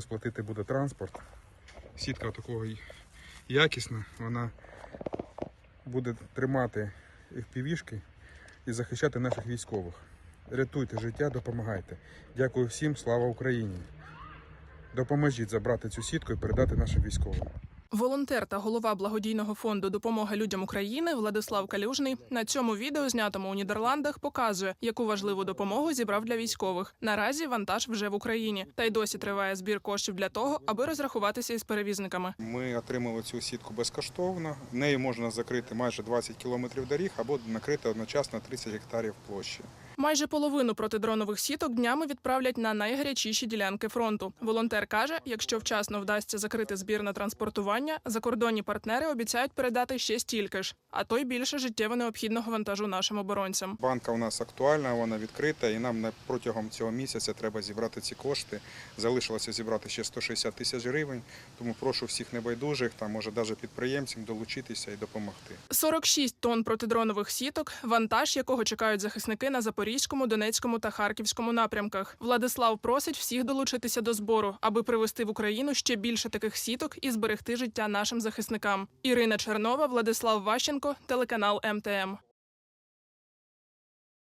Сплатити буде транспорт. Сітка такого якісна, вона буде тримати півішки і захищати наших військових. Рятуйте життя, допомагайте. Дякую всім, слава Україні! Допоможіть забрати цю сітку і передати нашим військовим. Волонтер та голова благодійного фонду допомоги людям України Владислав Калюжний на цьому відео, знятому у Нідерландах, показує, яку важливу допомогу зібрав для військових. Наразі вантаж вже в Україні, та й досі триває збір коштів для того, аби розрахуватися із перевізниками. Ми отримали цю сітку безкоштовно. Нею можна закрити майже 20 кілометрів доріг або накрити одночасно 30 гектарів площі. Майже половину протидронових сіток днями відправлять на найгарячіші ділянки фронту. Волонтер каже, якщо вчасно вдасться закрити збір на транспортування, закордонні партнери обіцяють передати ще стільки ж, а то й більше життєво необхідного вантажу нашим оборонцям. Банка у нас актуальна, вона відкрита, і нам на- протягом цього місяця треба зібрати ці кошти. Залишилося зібрати ще 160 тисяч гривень. Тому прошу всіх небайдужих, там може навіть підприємців долучитися і допомогти. 46 тонн протидронових сіток, вантаж якого чекають захисники на Запорізькому, Донецькому та Харківському напрямках. Владислав просить всіх долучитися до збору, аби привезти в Україну ще більше таких сіток і зберегти життя нашим захисникам. Ірина Чернова, Владислав Ващенко, телеканал МТМ.